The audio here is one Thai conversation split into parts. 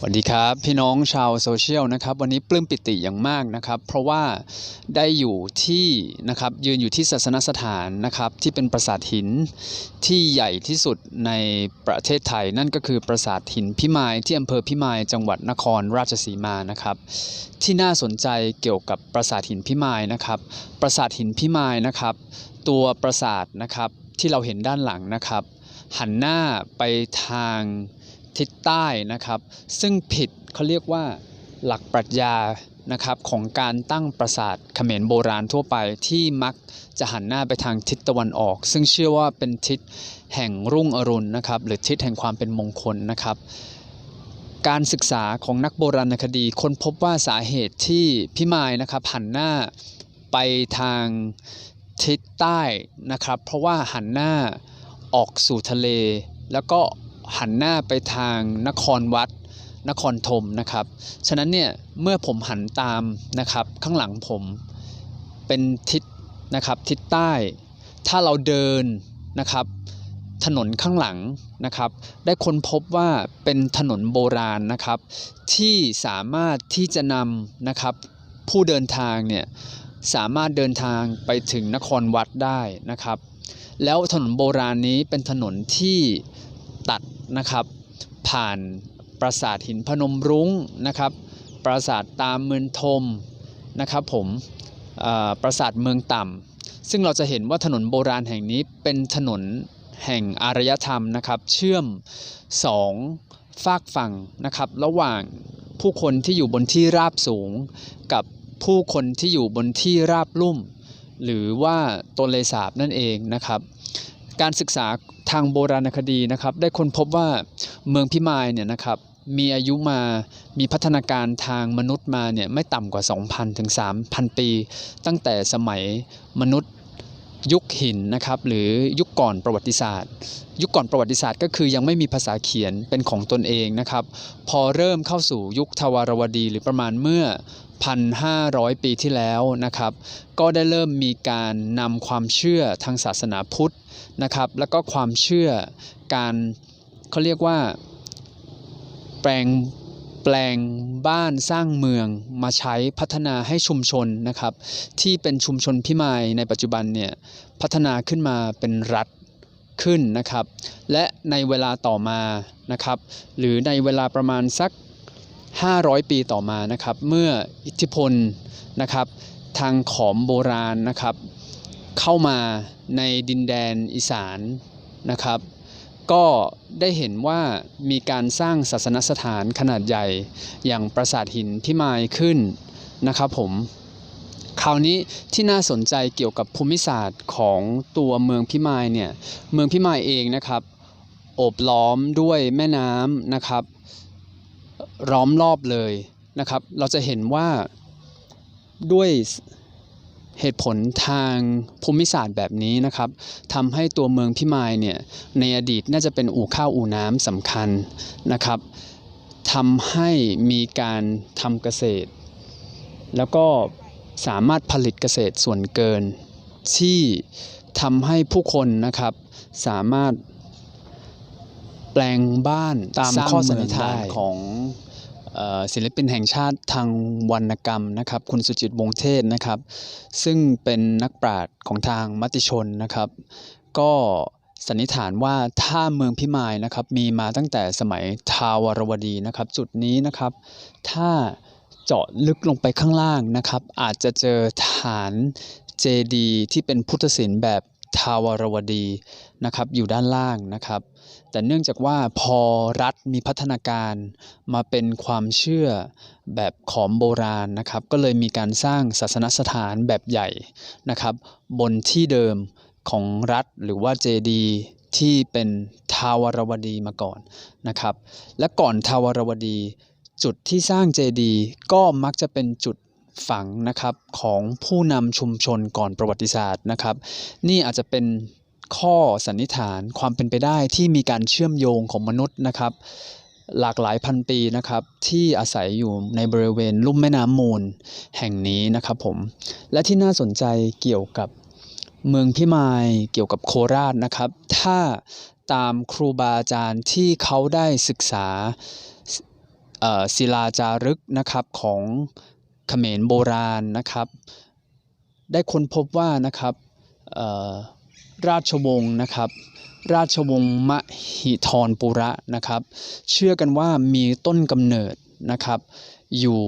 สวัสดีครับ พี่น้องชาวโซเชียลนะครับ วันนี้ปลื้มปิติอย่างมากนะครับ เพราะว่าได้อยู่ที่นะครับยืนอยู่ที่ศาสนสถานนะครับที่เป็นปราสาทหินที่ใหญ่ที่สุดในประเทศไทย นั่นก็คือปราสาทหินพิมายที่อำเภอพิมายจังหวัดนครราชสีมานะครับ ที่น่าสนใจเกี่ยวกับปราสาทหินพิมายนะครับ ปราสาทหินพิมายนะครับ ตัวปราสาทนะครับที่เราเห็นด้านหลังนะครับ หันหน้าไปทาง ทิศใต้นะครับ ซึ่งผิดเขาเรียกว่าหลักปรัชญานะครับของการตั้งปราสาทเขมรโบราณทั่วไปที่มักจะหันหน้าไปทางทิศตะวันออก ซึ่งเชื่อว่าเป็นทิศแห่งรุ่งอรุณนะครับ หรือทิศแห่งความเป็นมงคลนะครับ การศึกษาของนักโบราณคดีค้นพบว่าสาเหตุที่พิมายนะครับหันหน้าไปทางทิศใต้นะครับ เพราะว่าหันหน้าออกสู่ทะเล แล้วก็ หันหน้าไปทางนครวัดนครธมนะครับ ฉะนั้นเนี่ยเมื่อผมหันตามนะครับข้างหลังผมเป็นทิศนะครับทิศใต้ ถ้าเราเดินนะครับถนนข้างหลังนะครับ ได้ค้นพบว่าเป็นถนนโบราณนะครับ ที่สามารถที่จะนำนะครับผู้เดินทางเนี่ยสามารถเดินทางไปถึงนครวัดได้นะครับ แล้วถนนโบราณนี้เป็นถนนที่ ตัดนะครับ ผ่านปราสาทหินพนมรุ้งนะครับ ปราสาทตามเมืองทมนะครับผมปราสาทเมืองต่ำซึ่งเราจะเห็นว่าถนนโบราณแห่งนี้เป็นถนนแห่งอารยธรรมนะครับเชื่อมสองฝากฝั่งนะครับระหว่างผู้คนที่อยู่บนที่ราบสูง กับผู้คนที่อยู่บนที่ราบลุ่ม หรือว่าตนเลสาบนั่นเองนะครับ การศึกษา ทางโบราณคดีนะครับ ได้ค้นพบว่าเมืองพิมายเนี่ยนะครับมีอายุมา มีพัฒนาการทางมนุษย์มาเนี่ยไม่ต่ำกว่า 2,000 ถึง 3,000 ปี ตั้งแต่สมัยมนุษย์ ยุคหินนะครับหรือยุคก่อนประวัติศาสตร์ ยุคก่อนประวัติศาสตร์ ก็คือยังไม่มีภาษาเขียนเป็นของตนเองนะครับ พอเริ่มเข้าสู่ยุคทวารวดีหรือประมาณเมื่อ 1,500 ปีที่แล้วนะครับ ก็ได้เริ่มมีการนำความเชื่อทางศาสนาพุทธนะครับ แล้วก็ความเชื่อการเขาเรียกว่าแปลง ปลงบ้านสร้างเมืองมาใช้พัฒนาให้ชุมชนนะครับ ที่เป็นชุมชนพิมายในปัจจุบันเนี่ยพัฒนาขึ้นมาเป็นรัฐขึ้นนะครับ และในเวลาต่อมานะครับ หรือในเวลาประมาณสัก 500 ปีต่อมานะครับ เมื่ออิทธิพลนะครับ ทางขอมโบราณนะครับ เข้ามาในดินแดนอีสานนะครับ ก็ได้เห็นว่ามีการสร้างศาสนสถานขนาดใหญ่ อย่างปราสาทหินพิมายขึ้นนะครับผมคราวนี้ที่น่าสนใจเกี่ยวกับภูมิศาสตร์ของตัวเมืองพิมายเนี่ยเมืองพิมายเองนะครับโอบล้อมด้วยแม่น้ำนะครับล้อมรอบเลยนะครับ เราจะเห็นว่าด้วย เหตุผลทางภูมิศาสตร์แบบนี้นะครับทำให้ตัวเมืองพิมายเนี่ยในอดีตน่าจะเป็นอู่ข้าวอู่น้ำสำคัญนะครับทำให้มีการทำเกษตร แล้วก็สามารถผลิตเกษตรส่วนเกิน ที่ทำให้ผู้คนนะครับสามารถแปลงบ้านตามข้อสันนิษฐานของ ศิลปินแห่งชาติทางวรรณกรรมนะครับ คุณสุจิตวงเทศนะครับ ซึ่งเป็นนักปราชญ์ของทางมติชนนะครับ ก็สันนิษฐานว่าถ้าเมืองพิมายนะครับ มีมาตั้งแต่สมัยทาวรวดีนะครับ จุดนี้นะครับ ถ้าเจาะลึกลงไปข้างล่างนะครับ อาจจะเจอฐานเจดีที่เป็นพุทธศิลป์แบบ ทาวรวดีนะครับอยู่ด้านล่างนะครับ แต่เนื่องจากว่าพอรัฐมีพัฒนาการมาเป็นความเชื่อแบบขอมโบราณนะครับ ก็เลยมีการสร้างศาสนสถานแบบใหญ่นะครับ บนที่เดิมของรัฐหรือว่าเจดีที่เป็นทาวรวดีมาก่อนนะครับ และก่อนทาวรวดี จุดที่สร้างเจดีก็มักจะเป็นจุด ฝังนะครับของผู้นำชุมชนก่อนประวัติศาสตร์นะครับ นี่อาจจะเป็นข้อสันนิษฐานความเป็นไปได้ที่มีการเชื่อมโยงของมนุษย์นะครับ หลากหลายพันปีนะครับ ที่อาศัยอยู่ในบริเวณลุ่มแม่น้ำมูลแห่งนี้นะครับผมและที่น่าสนใจเกี่ยวกับเมืองพิมายเกี่ยวกับโคราชนะครับ ถ้าตามครูบาอาจารย์ที่เขาได้ศึกษาศิลาจารึกนะครับของ เขมรโบราณนะครับ ได้ค้นพบว่านะครับราชวงศ์นะครับราชวงศ์มหิธรปุระนะครับ เชื่อกันว่ามีต้นกำเนิดนะครับ อยู่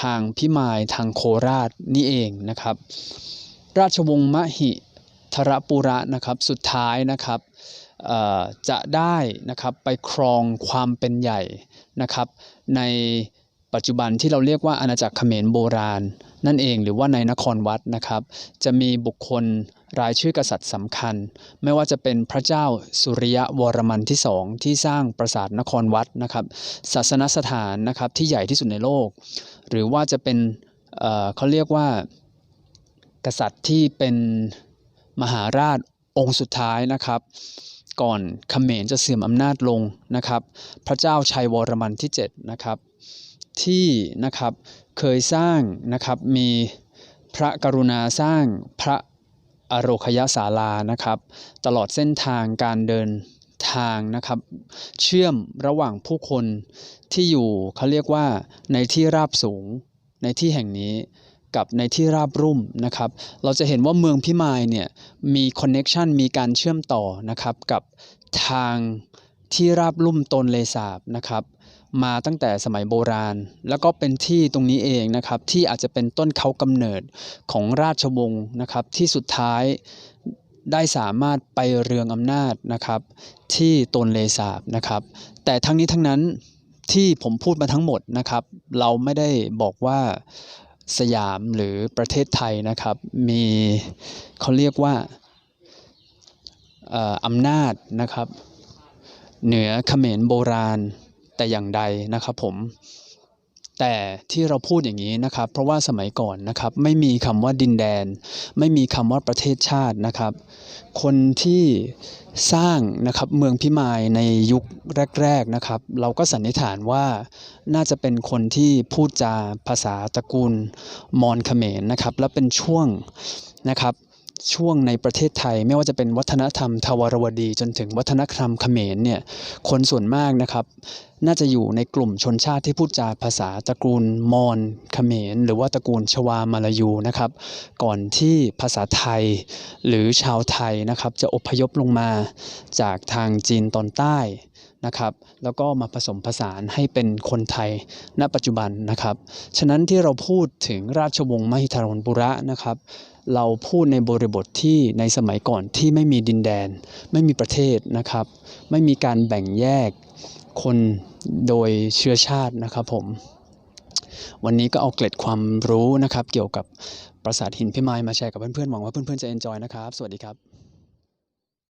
ทางพิมายทางโคราชนี่เองนะครับ ราชวงศ์มหิธรปุระนะครับสุดท้ายนะครับจะได้นะครับไปครองความเป็นใหญ่นะครับ ใน ปัจจุบันที่เราเรียกว่าอาณาจักรเขมรโบราณ นั่นเองหรือว่าในนครวัดนะครับ จะมีบุคคลรายชื่อกษัตริย์สำคัญ ไม่ว่าจะเป็นพระเจ้าสุริยะวรมันที่สองที่สร้างปราสาทนครวัดนะครับ ศาสนสถานนะครับที่ใหญ่ที่สุดในโลก หรือว่าจะเป็นเเขาเรียกว่ากษัตริย์ที่เป็นมหาราชองค์สุดท้ายนะครับก่อนเขมรจะเสื่อมอำนาจลงนะครับ พระเจ้าชัยวรมันที่7นะครับ ที่นะครับเคยสร้างนะครับมีพระกรุณาสร้างพระอโรคยศาลานะครับ ตลอดเส้นทางการเดินทางนะครับ เชื่อมระหว่างผู้คนที่อยู่เขาเรียกว่าในที่ราบสูงในที่แห่งนี้กับในที่ราบรุ่มนะครับ เราจะเห็นว่าเมืองพิมายเนี่ยมีคอนเน็ชันมีการเชื่อมต่อนะครับกับทางที่ราบลุ่มตนเลสาบนะครับ มาตั้งแต่สมัยโบราณ แล้วก็เป็นที่ตรงนี้เองนะครับที่อาจจะเป็นต้นเขากำเนิดของราชวงศ์นะครับที่สุดท้ายได้สามารถไปเรืองอำนาจนะครับที่ตนเลสาบนะครับ แต่ทั้งนี้ทั้งนั้นที่ผมพูดมาทั้งหมดนะครับ เราไม่ได้บอกว่าสยามหรือประเทศไทยนะครับ มีเขาเรียกว่าอออำนาจนะครับ เหนือเขมรโบราณ แต่อย่างใดนะครับผม แต่ที่เราพูดอย่างนี้นะครับ เพราะว่าสมัยก่อนนะครับ ไม่มีคำว่าดินแดน ไม่มีคำว่าประเทศชาตินะครับ คนที่สร้างนะครับเมืองพิมายในยุคแรกๆนะครับ เราก็สันนิษฐานว่าน่าจะเป็นคนที่พูดจาภาษาตระกูลมอญเขมรนะครับ และเป็นช่วงนะครับ ช่วงในประเทศไทย ไม่ว่าจะเป็นวัฒนธรรมทวารวดี จนถึงวัฒนธรรมเขมรเนี่ยคนส่วนมากนะครับ น่าจะอยู่ในกลุ่มชนชาติที่พูดจาภาษาตระกูลมอญเขมร หรือว่าตระกูลชวามาลายูนะครับก่อนที่ภาษาไทยหรือชาวไทยนะครับจะอพยพลงมาจากทางจีนตอนใต้ นะครับ แล้วก็มาผสมผสานให้เป็นคนไทยณปัจจุบันนะครับ ฉะนั้นที่เราพูดถึงราชวงศ์มหิธารปุระนะครับ เราพูดในบริบทที่ในสมัยก่อนที่ไม่มีดินแดน ไม่มีประเทศนะครับ ไม่มีการแบ่งแยกคนโดยเชื้อชาตินะครับผม วันนี้ก็เอาเกล็ดความรู้นะครับ เกี่ยวกับปราสาทหินพิมายมาแชร์กับเพื่อนๆหวังว่าเพื่อนๆจะ enjoy นะครับ สวัสดีครับ